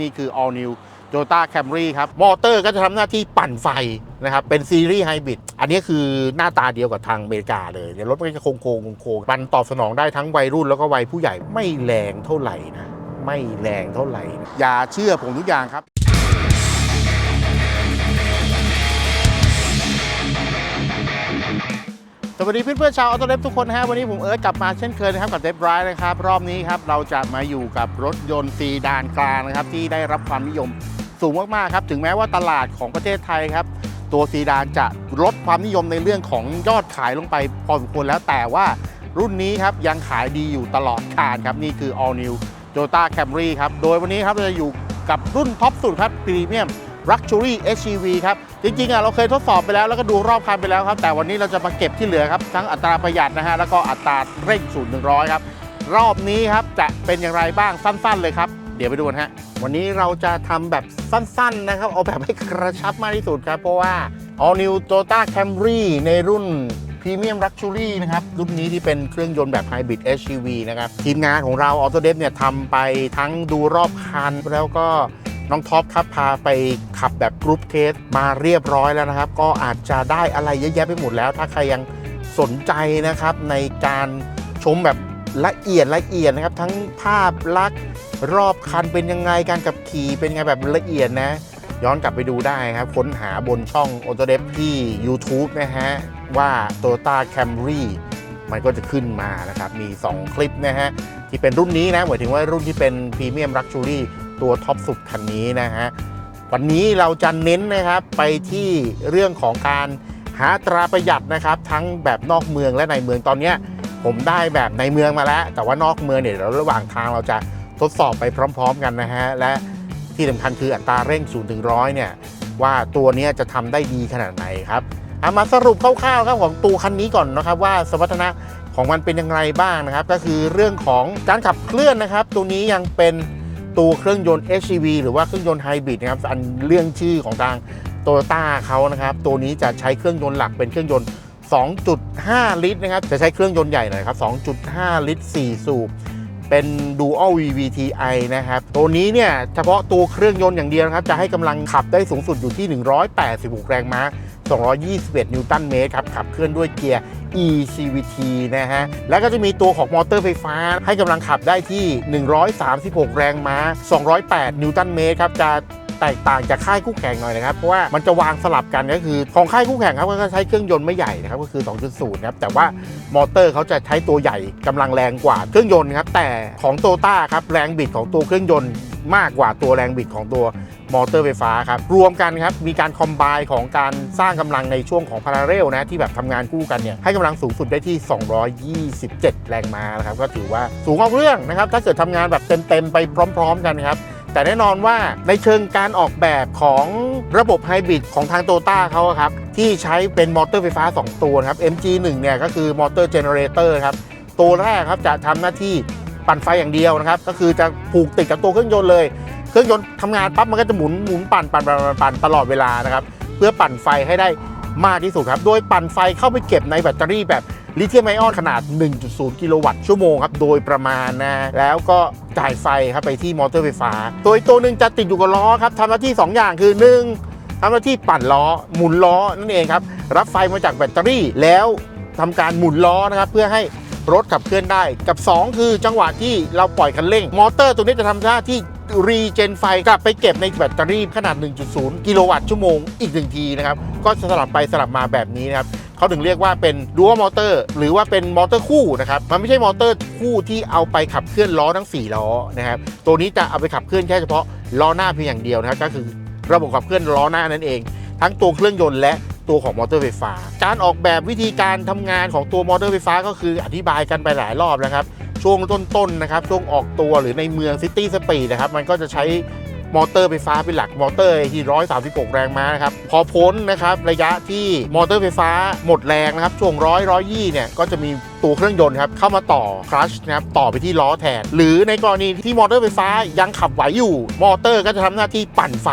นี่คือ all new Toyota Camry ครับ มอเตอร์ก็จะทำหน้าที่ปั่นไฟนะครับ เป็นซีรีส์ไฮบริด อันนี้คือหน้าตาเดียวกับทางอเมริกาเลยรถมันก็จะโค้งโค้งโค้งๆปั่นตอบสนองได้ทั้งวัยรุ่นแล้วก็วัยผู้ใหญ่ไม่แรงเท่าไหร่นะ ไม่แรงเท่าไหร่ อย่าเชื่อผมทุกอย่างครับ สวัสดีเพื่อนๆชาวออโตเดฟทุกคนฮะวันนี้ผมเอิร์ธกลับมาเช่นเคยนะครับกับเดฟไรท์นะครับรอบนี้ครับเราจะมาอยู่กับรถยนต์ซีดานกลางนะครับที่ได้รับความนิยมสูงมากๆครับถึงแม้ว่าตลาดของประเทศไทยครับตัวซีดานจะลดความนิยมในเรื่องของยอดขายลงไปพอสมควรแล้วแต่ว่ารุ่นนี้ครับยังขายดีอยู่ตลอดการครับนี่คือ all new Toyota Camry ครับโดยวันนี้ครับเราจะอยู่กับรุ่นท็อปสุดครับ Premium Luxury SUV ครับ จริงๆอะเราเคยทดสอบไปแล้วแล้วก็ดูรอบคันไปแล้วครับ แต่วันนี้เราจะมาเก็บที่เหลือครับ ทั้งอัตราประหยัดนะฮะแล้วก็อัตราเร่งศูนย์ถึงร้อยครับ รอบนี้ครับจะเป็นอย่างไรบ้างสั้น ๆ เลยครับ เดี๋ยวไปดูกันฮะวันนี้เราจะทำแบบสั้น ๆ นะครับ เอาแบบให้กระชับมากที่สุดครับ เพราะว่า All New Toyota Camry ในรุ่น Premium Luxury นะครับ รุ่นนี้ที่เป็นเครื่องยนต์แบบ Hybrid SUV นะครับ ทีมงานของเรา Auto d e v เนี่ยทำไปทั้งดูรอบคันแล้วก็ น้องท็อปครับพาไปขับแบบกรุ๊ปเทสมาเรียบร้อยแล้วนะครับ ก็อาจจะได้อะไรเยอะแยะไปหมดแล้ว ถ้าใครยังสนใจนะครับในการชมแบบละเอียดละเอียดนะครับ ทั้งภาพลักษณ์รอบคันเป็นยังไงการขับขี่เป็นยังไงแบบละเอียดนะ ย้อนกลับไปดูได้ครับ ค้นหาบนช่อง a u t o d e v ที่ YouTube นะฮะ ว่า Toyota Camry มันก็จะขึ้นมานะครับ มี 2 คลิปนะฮะ ที่เป็นรุ่นนี้นะหมายถึงว่ารุ่นที่เป็น Premium Luxury ตัวท็อปสุดคันนี้นะฮะวันนี้เราจะเน้นนะครับไปที่เรื่องของการหาตราประหยัดนะครับ ทั้งแบบนอกเมืองและในเมืองตอนนี้ผมได้แบบในเมืองมาแล้ว แต่ว่านอกเมืองเนี่ยเดี๋ยวระหว่างทางเราจะทดสอบไปพร้อม ๆ กันนะฮะและที่สำคัญคืออัตราเร่ง0ถึงร้อยเนี่ยว่าตัวนี้จะทำได้ดีขนาดไหนครับเอามาสรุปคร่าวๆครับของตัวคันนี้ก่อนนะครับว่าสมรรถนะของมันเป็นยังไงบ้างนะครับ ก็คือเรื่องของการขับเคลื่อนนะครับ ตัวนี้ยังเป็น ตัวเครื่องยนต์ HEV หรือว่าเครื่องยนต์ไฮบริดนะครับอันเรื่องชื่อของทางโตโยต้าเขานะครับ ตัวนี้จะใช้เครื่องยนต์หลักเป็นเครื่องยนต์ 2.5 ลิตรนะครับ จะใช้เครื่องยนต์ใหญ่หน่อยครับ 2.5 ลิตร 4 สูบ เป็น Dual VVTi นะครับ ตัวนี้เนี่ย เฉพาะตัวเครื่องยนต์อย่างเดียวนะครับ จะให้กำลังขับได้สูงสุดอยู่ที่ 186 แรงม้า 221 นิวตันเมตรครับขับเคลื่อนด้วยเกียร์ eCVT นะฮะ แล้วก็จะมีตัวของมอเตอร์ไฟฟ้า ให้กำลังขับได้ที่ 136 แรงม้า 208 นิวตันเมตรครับ จะแตกต่างจากค่ายคู่แข่งหน่อยนะครับ เพราะว่ามันจะวางสลับกันก็คือ ของค่ายคู่แข่งครับก็ใช้เครื่องยนต์ไม่ใหญ่นะครับก็คือ 2.0 ครับ แต่ว่ามอเตอร์เขาจะใช้ตัวใหญ่กำลังแรงกว่าเครื่องยนต์ครับแต่ของโตต้าครับแรงบิดของตัวเครื่องยนต์ มากกว่าตัวแรงบิดของตัวมอเตอร์ไฟฟ้าครับ รวมกันครับ มีการคอมไบของการสร้างกำลังในช่วงของพาราเรลนะที่แบบทำงานคู่กันเนี่ยให้กำลังสูงสุดได้ที่ 227 แรงม้านะครับก็ถือว่าสูงเอาเรื่องนะครับ ถ้าเกิดทำงานแบบเต็มๆไปพร้อม ๆ กันครับแต่แน่นอนว่าในเชิงการออกแบบของระบบไฮบริดของทางโตต้าเขาครับ ที่ใช้เป็นมอเตอร์ไฟฟ้า 2 ตัวครับ MG1 เนี่ยก็คือมอเตอร์เจเนเรเตอร์ครับ ตัวแรกครับจะทำหน้าที่ ปั่นไฟอย่างเดียวนะครับ ก็คือจะผูกติดกับตัวเครื่องยนต์เลย เครื่องยนต์ทำงานปั๊บมันก็จะหมุนหมุนปั่นปั่นปั่นปั่นตลอดเวลานะครับ เพื่อปั่นไฟให้ได้มากที่สุดครับ โดยปั่นไฟเข้าไปเก็บในแบตเตอรี่แบบลิเธียมไอออนขนาด 1.0 กิโลวัตต์ชั่วโมงครับ โดยประมาณนะ แล้วก็จ่ายไฟครับไปที่มอเตอร์ไฟฟ้า ตัวอีกตัวหนึ่งจะติดอยู่กับล้อครับทำหน้าที่ 2 อย่างคือ 1ทำหน้าที่ปั่นล้อ หมุนล้อนั่นเองครับ รับไฟมาจากแบตเตอรี่แล้วทำการหมุนล้อนะครับ เพื่อให้ รถขับเคลื่อนได้ กับ 2 คือจังหวะที่เราปล่อยคันเร่ง มอเตอร์ตัวนี้จะทำหน้าที่รีเจนไฟกลับไปเก็บในแบตเตอรี่ขนาด 1.0 กิโลวัตต์ชั่วโมงอีกหนึ่งทีนะครับ ก็จะสลับไปสลับมาแบบนี้นะครับเขาถึงเรียกว่าเป็นดัวมอเตอร์ หรือว่าเป็นมอเตอร์คู่นะครับ มันไม่ใช่มอเตอร์คู่ที่เอาไปขับเคลื่อนล้อทั้ง 4 ล้อนะครับ ตัวนี้จะเอาไปขับเคลื่อนแค่เฉพาะล้อหน้าเพียงอย่างเดียวนะครับ ก็คือระบบขับเคลื่อนล้อหน้านั่นเอง ทั้งตัวเครื่องยนต์และ ตัวของมอเตอร์ไฟฟ้า การออกแบบวิธีการทำงานของตัวมอเตอร์ไฟฟ้า ก็คืออธิบายกันไปหลายรอบแล้วครับช่วงต้นๆนะครับช่วงออกตัวหรือในเมืองซิตี้สปีดนะครับมันก็จะใช้ มอเตอร์ไฟฟ้าเป็นหลักมอเตอร์ที่136 แรงม้านะครับพอพ้นนะครับระยะที่มอเตอร์ไฟฟ้าหมดแรงนะครับช่วงร้อยร้อยยี่เนี่ยก็จะมีตัวเครื่องยนต์ครับเข้ามาต่อคลัชนะครับต่อไปที่ล้อแทน หรือในกรณีที่มอเตอร์ไฟฟ้ายังขับไหวอยู่ มอเตอร์ก็จะทำหน้าที่ปั่นไฟ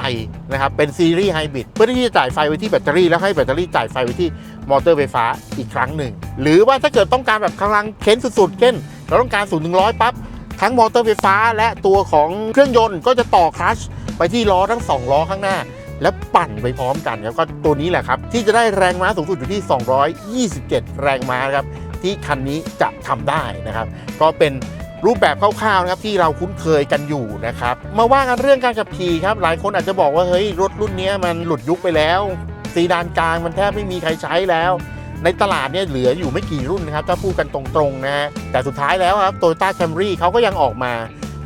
นะครับเป็นซีรีส์ไฮบริดเพื่อที่จะจ่ายไฟไว้ที่แบตเตอรี่แล้วให้แบตเตอรี่จ่ายไฟไว้ที่มอเตอร์ไฟฟ้าอีกครั้งหนึ่ง หรือว่าถ้าเกิดต้องการแบบกำลังเค้นสุดๆเช่นเราต้องการ0ูนย์ถึงร้อยปั๊บ ทั้งมอเตอร์ไฟฟ้าและตัวของเครื่องยนต์ก็จะต่อคลัชไปที่ล้อทั้ง 2 ล้อข้างหน้า แล้วปั่นไปพร้อมกันครับก็ตัวนี้แหละครับ ที่จะได้แรงม้าสูงสุดอยู่ที่ 227 แรงม้าครับที่คันนี้จะทำได้นะครับ ก็เป็นรูปแบบคร่าวๆนะครับที่เราคุ้นเคยกันอยู่นะครับ มาว่ากันเรื่องการขับขี่ครับ หลายคนอาจจะบอกว่าเฮ้ยรถรุ่นนี้มันหลุดยุคไปแล้ว ซีดานกลางมันแทบไม่มีใครใช้แล้ว ในตลาดเนี่ยเหลืออยู่ไม่กี่รุ่นนะครับถ้าพูดกันตรงๆนะฮะแต่สุดท้ายแล้วครับโตโยต้าแคมรี่เขาก็ยังออกมา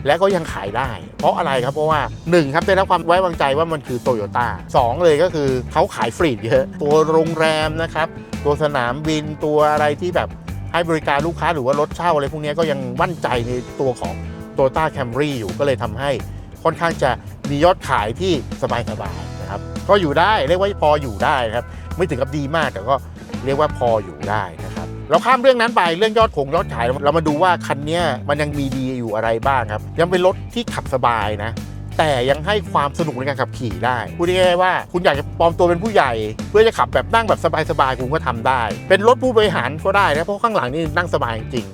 และก็ยังขายได้ เพราะอะไรครับเพราะว่า 1 ครับได้รับความไว้วางใจว่ามันคือโตโยต้าสองเลยก็คือเขาขายฟรีดเยอะ ตัวโรงแรมนะครับตัวสนามบินตัวอะไรที่แบบให้บริการลูกค้าหรือว่ารถเช่าอะไรพวกนี้ก็ยังมั่นใจในตัวของ t o y o ต้าแคมรี่อยู่ก็เลยทำให้ค่อนข้างจะมียอดขายที่สบายๆนะครับก็อยู่ได้เรียกว่าพออยู่ได้ครับ ไม่ถึงกับดีมากแต่ก็ เรียกว่าพออยู่ได้นะครับเราข้ามเรื่องนั้นไปเรื่องยอดคงยอดขาย เรามาดูว่าคันนี้มันยังมีดีอยู่อะไรบ้างครับ ยังเป็นรถที่ขับสบายนะแต่ยังให้ความสนุกในการขับขี่ได้พูดง่ายๆว่าคุณอยากจะปลอมตัวเป็นผู้ใหญ่ เพื่อจะขับแบบนั่งแบบสบายๆคุณก็ทำได้ เป็นรถผู้บริหารก็ได้นะเพราะข้างหลังนี่นั่งสบายจริง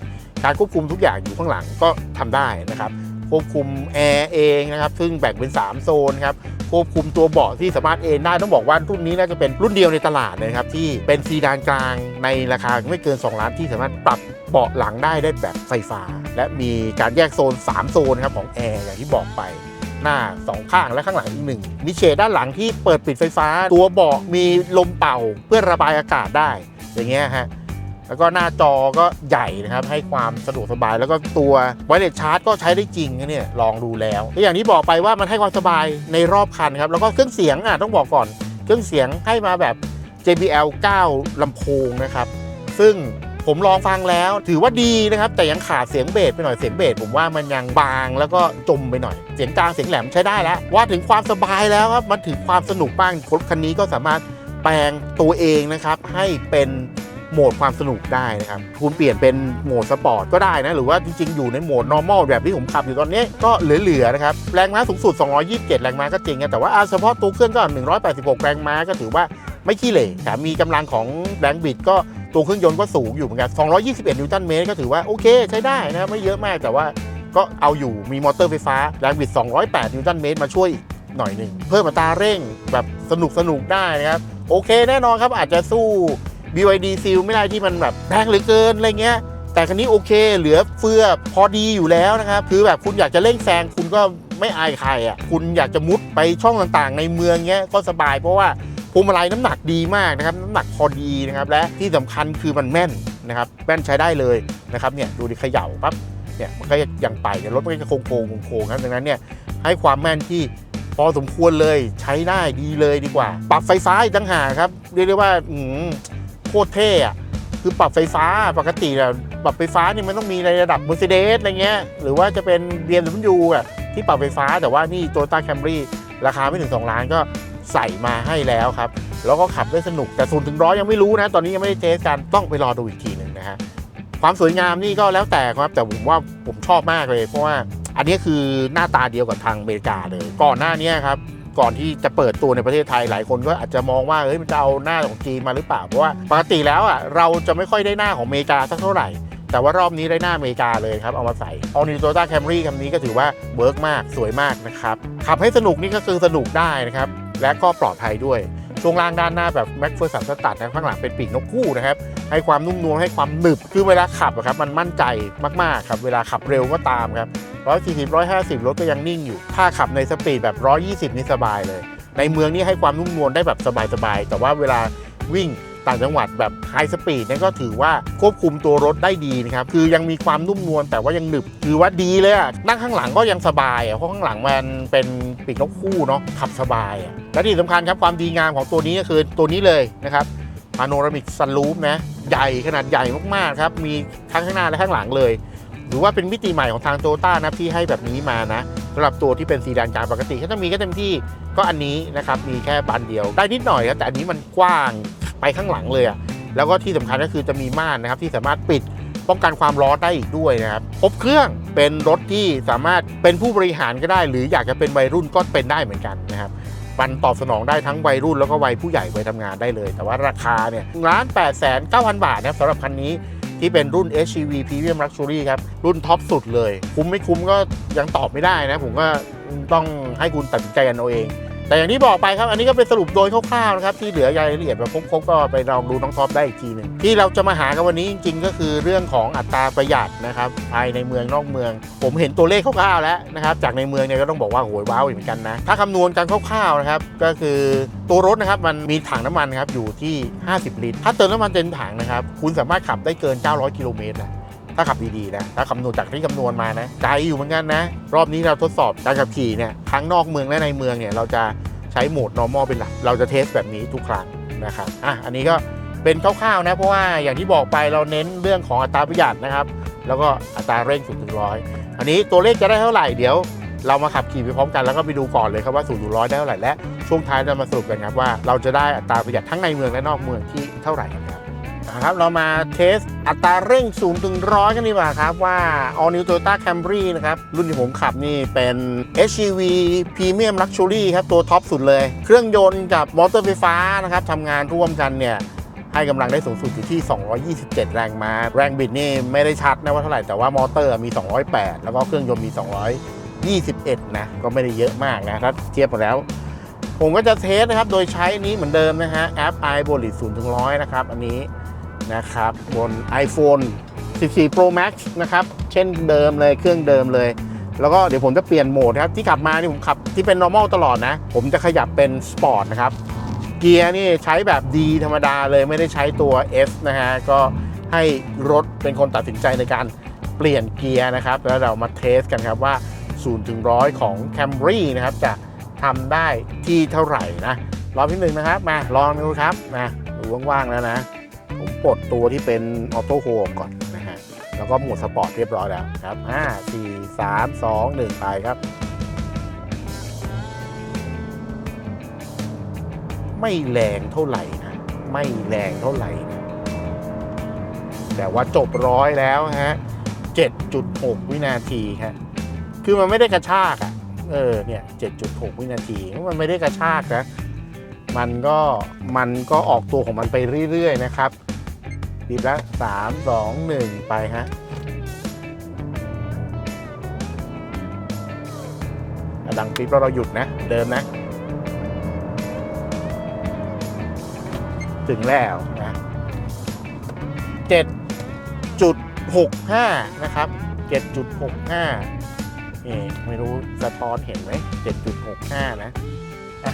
การควบคุมทุกอย่างอยู่ข้างหลังก็ทำได้นะครับควบคุมแอร์เองนะครับซึ่งแบ่งเป็น 3 โซนครับ ควบคุมตัวเบาะที่สามารถเอนได้ต้องบอกว่ารุ่นนี้น่าจะเป็นรุ่นเดียวในตลาดเลยนะครับที่เป็นซีดานกลางในราคาไม่เกิน 2 ล้านที่สามารถปรับเบาะหลังได้ได้แบบไฟฟ้า และมีการแยกโซน 3 โซนครับของแอร์อย่างที่บอกไปหน้า 2 ข้างและข้างหลังอีกหนึ่งมีเชดด้านหลังที่เปิดปิดไฟฟ้า ตัวเบาะมีลมเป่าเพื่อระบายอากาศได้ อย่างเงี้ยฮะ แล้วก็หน้าจอก็ใหญ่นะครับให้ความสะดวกสบาย แล้วก็ตัวไวเลสชาร์จก็ใช้ได้จริงนะเนี่ยลองดูแล้วและอย่างที่บอกไปว่ามันให้ความสบายในรอบคันครับแล้วก็เครื่องเสียงอะต้องบอกก่อน เครื่องเสียงให้มาแบบ JBL 9ลำโพงนะครับ ซึ่งผมลองฟังแล้วถือว่าดีนะครับ แต่ยังขาดเสียงเบสไปหน่อยเสียงเบสผมว่ามันยังบางแล้วก็จมไปหน่อย เสียงกลางเสียงแหลมใช้ได้แล้ว ว่าถึงความสบายแล้วครับมันถึงความสนุกบ้างรถคันนี้ก็สามารถแปลงตัวเองนะครับให้เป็น โหมดความสนุกได้นะครับ คุณเปลี่ยนเป็นโหมดสปอร์ตก็ได้นะ หรือว่าจริงๆ อยู่ในโหมด normal แบบที่ผมขับอยู่ตอนนี้ก็เหลือๆนะครับ แรงม้าสูงสุด 227 แรงม้าก็จริงนะแต่ว่าเฉพาะตัวเครื่องก็ 186 แรงม้าก็ถือว่าไม่ขี้เหร่แถมมีกำลังของแรงบิดก็ตัวเครื่องยนต์ก็สูงอยู่เหมือนกัน 221 นิวตันเมตรก็ถือว่าโอเคใช้ได้นะไม่เยอะมากแต่ว่าก็เอาอยู่มีมอเตอร์ไฟฟ้าแรงบิด 208 นิวตันเมตรมาช่วยหน่อยหนึ่งเพิ่มอัตราเร่งแบบสนุกสนุกๆได้นะครับ โอเคแน่นอนครับอาจจะสู้ BYD Seal ไม่ได้ที่มันแบบแพงเหลือเกินอะไรเงี้ย แต่คันนี้โอเค เหลือเฟือพอดีอยู่แล้วนะครับ คือแบบคุณอยากจะเร่งแซงคุณก็ไม่อายใครอะ คุณอยากจะมุดไปช่องต่างๆ ในเมืองเงี้ยก็สบายเพราะว่าพวงมาลัยน้ำหนักดีมากนะครับ น้ำหนักพอดีนะครับ และที่สำคัญคือมันแม่นนะครับแม่นใช้ได้เลยนะครับเนี่ยดูดิเขย่าปั๊บเนี่ยมันก็ยังไปรถมันก็จะโค้งโค้งโค้งครับดังนั้นเนี่ยให้ความแม่นที่พอสมควรเลยใช้ได้ดีเลยดีกว่า ปรับไฟฟ้าอีกต่างหากครับ เรียกได้ว่าอืม คตรเท่อะคือปรับไฟฟ้าปกติอะปรับไฟฟ้านี่มันต้องมีในระดับ Mercedes อะไรเงี้ยหรือว่าจะเป็น BMW อะที่ปรับไฟฟ้าแต่ว่านี่ Toyota Camry ราคาไม่ถึง 2 ล้านก็ใส่มาให้แล้วครับ แล้วก็ขับได้สนุกแต่ศูนย์ถึงร้อยยังไม่รู้นะ ตอนนี้ยังไม่ได้เทสกันต้องไปรอดูอีกทีหนึ่งนะฮะความสวยงามนี่ก็แล้วแต่ครับ แต่ผมว่าผมชอบมากเลย เพราะว่าอันนี้คือหน้าตาเดียวกับทางอเมริกาเลย ก่อนหน้านี้ครับ ก่อนที่จะเปิดตัวในประเทศไทยหลายคนก็อาจจะมองว่าเฮ้ยมันจะเอาหน้าของจีนมาหรือเปล่าเพราะว่าปกติแล้วอะเราจะไม่ค่อยได้หน้าของอเมริกาสักเท่าไหร่ แต่ว่ารอบนี้ได้หน้าอเมริกาเลยครับ เอามาใส่เอานิวโตต้าแคมรี่คันนี้ก็ถือว่าเวิร์กมากสวยมากนะครับขับให้สนุกนี่ก็คือสนุกได้นะครับและก็ปลอดภัยด้วยช่วงล่างด้านหน้าแบบแม็กเฟอร์สันสตัดนะข้างหลังเป็นปีกนกคู่นะครับ ให้ความนุ่มนวลให้ความหนึบ คือเวลาขับอะครับมันมั่นใจมากๆครับ เวลาขับเร็วก็ตามครับ 140 150 รถก็ยังนิ่งอยู่ ถ้าขับในสปีดแบบ 120 นี่สบายเลย ในเมืองนี่ให้ความนุ่มนวลได้แบบสบายๆ แต่ว่าเวลาวิ่งต่างจังหวัดแบบไฮสปีดนี่ก็ถือว่าควบคุมตัวรถได้ดีนะครับ คือยังมีความนุ่มนวลแต่ว่ายังหนึบถือว่าดีเลยอะนั่งข้างหลังก็ยังสบายอะเพราะข้างหลังมันเป็นปีกนกคู่เนาะขับสบายอะและที่สำคัญครับความดีงามของตัวนี้ก็คือตัวนี้เลยนะครับพาโนรามิกซันรูฟนะใหญ่ขนาดใหญ่มากๆครับมีทั้งข้างหน้าและข้างหลังเลย หรือว่าเป็นมิติใหม่ของทางโตต้านะที่ให้แบบนี้มานะสำหรับตัวที่เป็นซีดานกลางปกติถ้าจะมีก็เต็มที่ก็อันนี้นะครับมีแค่บานเดียวได้นิดหน่อยครับแต่อันนี้มันกว้างไปข้างหลังเลยอะแล้วก็ที่สำคัญก็คือจะมีม่านนะครับที่สามารถปิดป้องกันความร้อนได้อีกด้วยนะครับครบเครื่องเป็นรถที่สามารถเป็นผู้บริหารก็ได้ หรืออยากจะเป็นวัยรุ่นก็เป็นได้เหมือนกันนะครับมันตอบสนองได้ทั้งวัยรุ่นแล้วก็วัยผู้ใหญ่วัยทำงานได้เลย แต่ว่าราคาเนี่ยล้านแปดแสนเก้าพันบาทนะครับสำหรับคันนี้ ที่เป็นรุ่น SUV Premium Luxury ครับ รุ่นท็อปสุดเลย คุ้มไม่คุ้มก็ยังตอบไม่ได้นะ ผมก็ต้องให้คุณตัดสินใจกันเอาเอง แต่อย่างที่บอกไปครับ อันนี้ก็เป็นสรุปโดยคร่าวๆนะครับที่เหลือรายละเอียดแบบครบๆก็ไปลองดูน้องท็อปได้อีกทีหนึ่งที่เราจะมาหากันวันนี้จริงๆ ก็คือเรื่องของอัตราประหยัดนะครับภายในเมืองนอกเมือง ผมเห็นตัวเลขคร่าวๆแล้วนะครับจากในเมืองเนี่ยก็ต้องบอกว่าโหยว้าวเหมือนกันนะถ้าคำนวณกันคร่าวๆนะครับก็คือตัวรถนะครับมันมีถังน้ำมันครับอยู่ที่ 50 ลิตร ถ้าเติมน้ำมันเต็มถังนะครับคุณสามารถขับได้เกิน 900 กิโลเมตรนะ ถ้าขับดีๆนะ ถ้าคำนวณจากที่คำนวณมานะไกลอยู่เหมือนกันนะ รอบนี้เราทดสอบการขับขี่เนี่ยทั้งนอกเมืองและในเมืองเนี่ยเราจะใช้โหมด normal เป็นหลัก เราจะเทสแบบนี้ทุกครั้งนะครับอะอันนี้ก็เป็นคร่าวๆนะ เพราะว่าอย่างที่บอกไปเราเน้นเรื่องของอัตราประหยัดนะครับ แล้วก็อัตราเร่ง0ถึงร้อยอันนี้ตัวเลขจะได้เท่าไหร่เดี๋ยว เรามาขับขี่ไปพร้อมกันแล้วก็ไปดูก่อนเลยครับว่า0ถึงร้อยได้เท่าไหร่และช่วงท้ายจะมาสรุปกันครับว่าเราจะได้อัตราประหยัดทั้งในเมืองและนอกเมืองที่เท่าไหร่ครับ นะครับเรามาเทสอัตราเร่ง0ถึงร้อยกันดีกว่าครับว่า All New Toyota Camry นะครับ รุ่นที่ผมขับนี่เป็น SUV Premium Luxury ครับ ตัวท็อปสุดเลย เครื่องยนต์กับมอเตอร์ไฟฟ้านะครับทำงานร่วมกันเนี่ยให้กำลังได้สูงสุดอยู่ที่ 227 แรงม้า แรงบิดนี่ไม่ได้ชัดนะว่าเท่าไหร่ แต่ว่ามอเตอร์มี 208 แล้วก็เครื่องยนต์มี 221 นะ ก็ไม่ได้เยอะมากนะถ้าเทียบกันแล้ว ผมก็จะเทสนะครับ โดยใช้นนี้เหมือนเดิมนะฮะ แอป i b o l i t 0ถึง100 นะครับ อันนี้ นะครับ บน iPhone 14 Pro Max นะครับ เช่นเดิมเลยเครื่องเดิมเลย แล้วก็เดี๋ยวผมจะเปลี่ยนโหมดครับ ที่ขับมานี่ผมขับที่เป็น normal ตลอดนะ ผมจะขยับเป็น Sport นะครับ เกียร์นี่ใช้แบบดีธรรมดาเลยไม่ได้ใช้ตัว S นะฮะ ก็ให้รถเป็นคนตัดสินใจในการเปลี่ยนเกียร์นะครับ แล้วเรามาเทสกันครับว่า 0 ถึง 100 ของ Camry นะครับจะทำได้ที่เท่าไหร่นะรอบที่หนึ่งนะครับ มาลองดูครับมาดูว่างๆแล้วนะ ผมปลดตัวที่เป็นออโต้โฮมก่อนนะฮะ แล้วก็โหมดสปอร์ตเรียบร้อยแล้วครับ 5 4 3 2 1 ไปครับ ไม่แรงเท่าไหร่นะ ไม่แรงเท่าไหร่นะ แต่ว่าจบร้อยแล้วฮะ 7.6 วินาทีฮะ คือมันไม่ได้กระชากอะ่ะ เออ เนี่ย 7.6 วินาที มันไม่ได้กระชากนะมันก็มันก็ออกตัวของมันไปเรื่อย ๆ นะครับ ปิดละ3 2 1ไปฮะดังปิ๊บแล้วเราหยุดนะ เดิมนะ ถึงแล้วนะ7.65นะครับ7.65นี่ไม่รู้สะท้อนเห็นไหม7.65นะอะ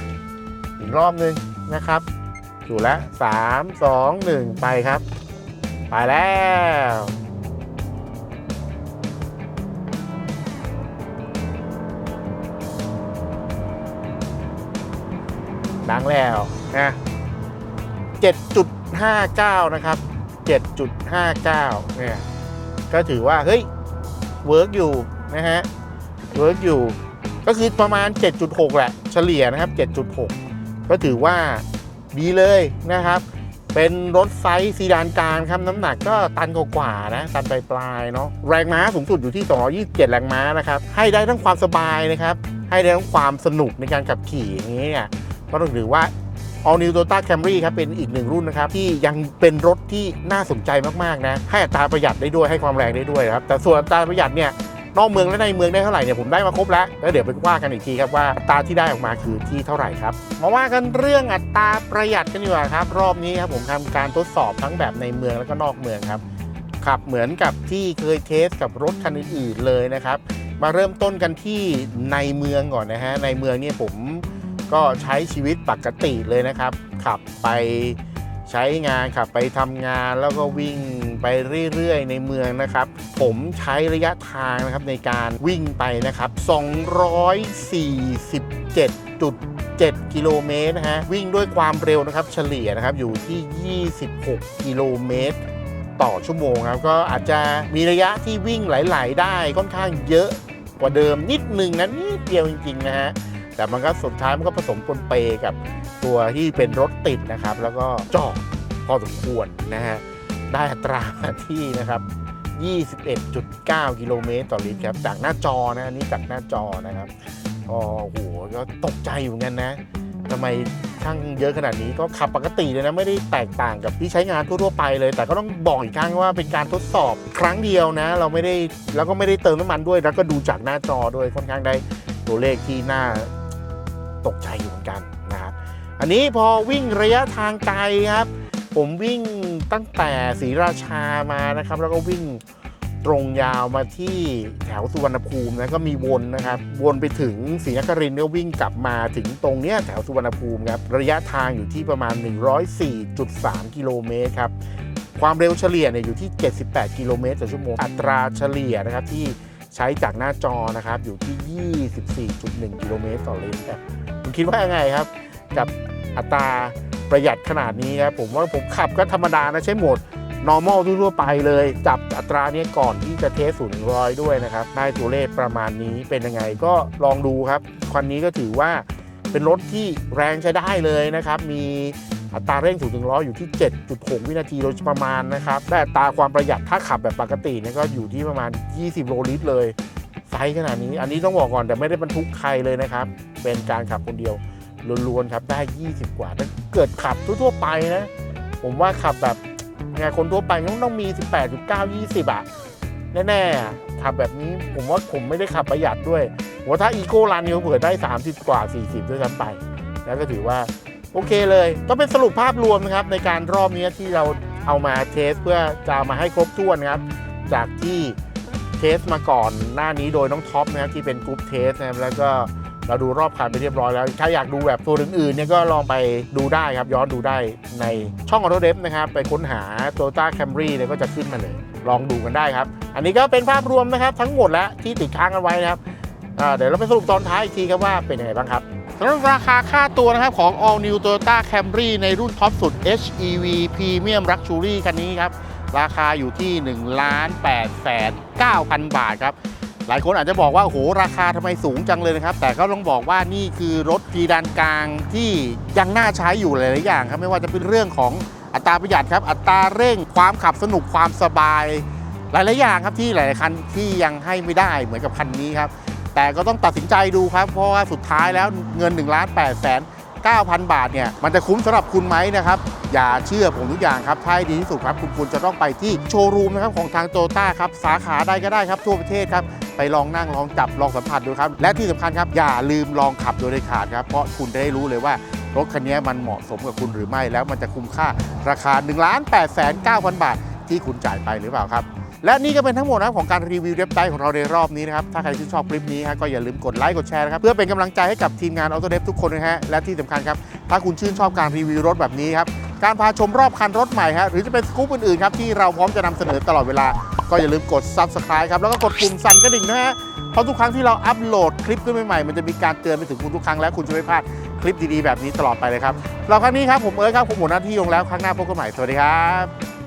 อีกรอบหนึ่งนะครับ อยู่แล้ว3 2 1ไปครับ ไปแล้วดังแล้วนะ7.59 นะครับ 7.59 เนี่ย ก็ถือว่า เฮ้ย เวิร์กอยู่ นะฮะ เวิร์กอยู่ ก็คือประมาณ 7.6 แหละ เฉลี่ยนะครับ 7.6 ก็ถือว่าดีเลยนะครับ เป็นรถไซส์ซีดานกลางครับน้ำหนักก็ตันกว่าๆนะตันปลายๆเนาะแรงม้าสูงสุดอยู่ที่ 227 แรงม้านะครับให้ได้ทั้งความสบายนะครับให้ได้ทั้งความสนุกในการขับขี่อย่างนี้เนี่ยก็ต้องถือว่า All New Toyota Camry ครับเป็นอีกหนึ่งรุ่นนะครับที่ยังเป็นรถที่น่าสนใจมากๆนะให้อัตราประหยัดได้ด้วยให้ความแรงได้ด้วยครับแต่ส่วนอัตราประหยัดเนี่ย นอกเมืองและในเมืองได้เท่าไหร่เนี่ยผมได้มาครบแล้วแล้วเดี๋ยวไปว่ากันอีกทีครับว่าอัตราที่ได้ออกมาคือที่เท่าไหร่ครับมาว่ากันเรื่องอัตราประหยัดกันดีกว่าครับ รอบนี้ครับผมทำการทดสอบทั้งแบบในเมืองแล้วก็นอกเมืองครับขับเหมือนกับที่เคยเทสกับรถคันอื่นๆเลยนะครับ มาเริ่มต้นกันที่ในเมืองก่อนนะฮะในเมืองเนี่ยผมก็ใช้ชีวิตปกติเลยนะครับ ขับไปใช้งานขับไปทำงานแล้วก็วิ่ง ไปเรื่อยๆ ในเมืองนะครับ ผมใช้ระยะทางนะครับในการวิ่งไปนะครับ 247.7 กิโลเมตรนะฮะ วิ่งด้วยความเร็วนะครับ เฉลี่ยนะครับอยู่ที่ 26 กิโลเมตรต่อชั่วโมงครับก็อาจจะมีระยะที่วิ่งไหลๆได้ค่อนข้างเยอะกว่าเดิมนิดนึงนะนิดเดียวจริงๆนะฮะแต่มันก็สุดท้ายมันก็ผสมปนเปกับตัวที่เป็นรถติดนะครับ แล้วก็จอดพอสมควรนะฮะ ได้อัตราที่นะครับ 21.9 กิโลเมตรต่อลิตรครับ จากหน้าจอนะอันนี้จากหน้าจอนะครับโอ้โหก็ตกใจอยู่เหมือนกันนะทำไมช่างเยอะขนาดนี้ก็ขับปกติเลยนะ ไม่ได้แตกต่างกับที่ใช้งานทั่ว ๆ ไปเลย แต่ก็ต้องบอกอีกครั้งว่าเป็นการทดสอบครั้งเดียวนะ เราไม่ได้แล้วก็ไม่ได้เติมน้ำมันด้วย แล้วก็ดูจากหน้าจอด้วยค่อนข้างได้ตัวเลขที่น่าตกใจอยู่เหมือนกันนะครับอันนี้พอวิ่งระยะทางไกลครับ ผมวิ่งตั้งแต่ศรีราชามานะครับ แล้วก็วิ่งตรงยาวมาที่แถวสุวรรณภูมินะก็มีวนนะครับ วนไปถึงศรีนครินทร์ก็วิ่งกลับมาถึงตรงเนี้ยแถวสุวรรณภูมิครับระยะทางอยู่ที่ประมาณ 104.3 กิโลเมตรครับความเร็วเฉลี่ยเนี่ยอยู่ที่ 78 กิโลเมตรต่อชั่วโมงอัตราเฉลี่ยนะครับที่ใช้จากหน้าจอนะครับอยู่ที่ 24.1 กิโลเมตรต่อลิตรครับคุณคิดว่ายังไงครับ กับอัตรา ประหยัดขนาดนี้ครับผมว่าผมขับก็ธรรมดานะใช้โหมด normal ทั่วไปเลย จับอัตราเนี้ยก่อนที่จะเทสศูนย์ร้อยด้วยนะครับได้ตัวเลขประมาณนี้เป็นยังไงก็ลองดูครับคันนี้ก็ถือว่าเป็นรถที่แรงใช้ได้เลยนะครับ มีอัตราเร่งศูนย์ถึงร้อยอยู่ที่ 7.6 วินาทีโดยประมาณนะครับได้อัตราความประหยัดถ้าขับแบบปกติเนี่ยก็อยู่ที่ประมาณ 20 โลลิตรเลย ไซส์ขนาดนี้ อันนี้ต้องบอกก่อนแต่ไม่ได้บรรทุกใครเลยนะครับ เป็นการขับคนเดียว ล้วนๆครับได้ 20 กว่าถ้าเกิดขับทั่วๆไปนะ ผมว่าขับแบบไงคนทั่วไปต้องต้องมี 18.9 20อะแน่ๆอะขับแบบนี้ผมว่าผมไม่ได้ขับประหยัดด้วยว่าถ้าอีโก้รันเนียเผื่อได้ 30 กว่า 40 ด้วยซ้ำไป แล้วก็ถือว่าโอเคเลย ก็เป็นสรุปภาพรวมนะครับในการรอบนี้ที่เราเอามาเทสเพื่อจะามาให้ครบถ้วนครับ จากที่เทสมาก่อนหน้านี้โดยน้องท็อปนะครับที่เป็นกรุ๊ปเทสนะครับแล้วก็ เราดูรอบคันไปเรียบร้อยแล้ว ถ้าอยากดูแบบตัวอื่นๆเนี่ยก็ลองไปดูได้ครับ ย้อนดูได้ในช่องออโตเดฟนะครับ ไปค้นหา Toyota Camry เนี่ยก็จะขึ้นมาเลย ลองดูกันได้ครับ อันนี้ก็เป็นภาพรวมนะครับ ทั้งหมดแล้วที่ติดค้างกันไว้นะครับเดี๋ยวเราไปสรุปตอนท้ายอีกทีครับว่าเป็นยังไงบ้างครับสำหรับราคาค่าตัวนะครับของ All New Toyota Camry ในรุ่นท็อปสุด HEV Premium Luxury คันนี้ครับ ราคาอยู่ที่ 1 8 9 0 0 0 บาทครับ หลายคนอาจจะบอกว่าโอ้โหราคาทำไมสูงจังเลยนะครับ แต่ก็ต้องบอกว่านี่คือรถพีดานกลางที่ยังน่าใช้อยู่หลายๆอย่างครับไม่ว่าจะเป็นเรื่องของอัตราประหยัดครับ อัตราเร่งความขับสนุกความสบาย หลายๆอย่างครับที่หลายๆคันที่ยังให้ไม่ได้เหมือนกับคันนี้ครับแต่ก็ต้องตัดสินใจดูครับ เพราะว่าสุดท้ายแล้วเงิน1ล้าน8แสน 9,000 บาทเนี่ยมันจะคุ้มสำหรับคุณไหมนะครับ อย่าเชื่อผมทุกอย่างครับถ้าให้ดีที่สุดครับ คุณควรจะต้องไปที่โชว์รูมนะครับของทางโตต้าครับสาขาใดก็ได้ครับทั่วประเทศครับไปลองนั่งลองจับลองสัมผัสดูครับ และที่สำคัญครับอย่าลืมลองขับโดยเด็ดขาดครับ เพราะคุณจะได้รู้เลยว่ารถคันนี้มันเหมาะสมกับคุณหรือไม่แล้วมันจะคุ้มค่าราคา1 8 9 0 0 0 บาทที่คุณจ่ายไปหรือเปล่าครับ และนี่ก็เป็นทั้งหมดนะครับของการรีวิวเว็บไซต์ของเราในรอบนี้นะครับ ถ้าใครชื่นชอบคลิปนี้ฮะก็อย่าลืมกดไลค์กดแชร์นะครับ เพื่อเป็นกำลังใจให้กับทีมงานออโตเดฟทุกคนนะฮะ และที่สำคัญครับ ถ้าคุณชื่นชอบการรีวิวรถแบบนี้ครับ การพาชมรอบคันรถใหม่ฮะ หรือจะเป็นสกู๊ปอื่นๆครับที่เราพร้อมจะนำเสนอตลอดเวลา ก็อย่าลืมกด subscribe ครับ แล้วก็กดปุ่มสั่นกระดิ่งนะฮะ เพราะทุกครั้งที่เราอัปโหลดคลิปขึ้นใหม่ๆ มันจะมีการเตือนไปถึงคุณทุกครั้งและคุณจะไม่พลาดคลิปดีๆแบบนี้ตลอดไปเลยครับเราครั้งนี้ครับผมเอิร์ธครับผมหมดหน้าที่ลงแล้วครั้งหน้าพบกันใหม่สวัสดีครับ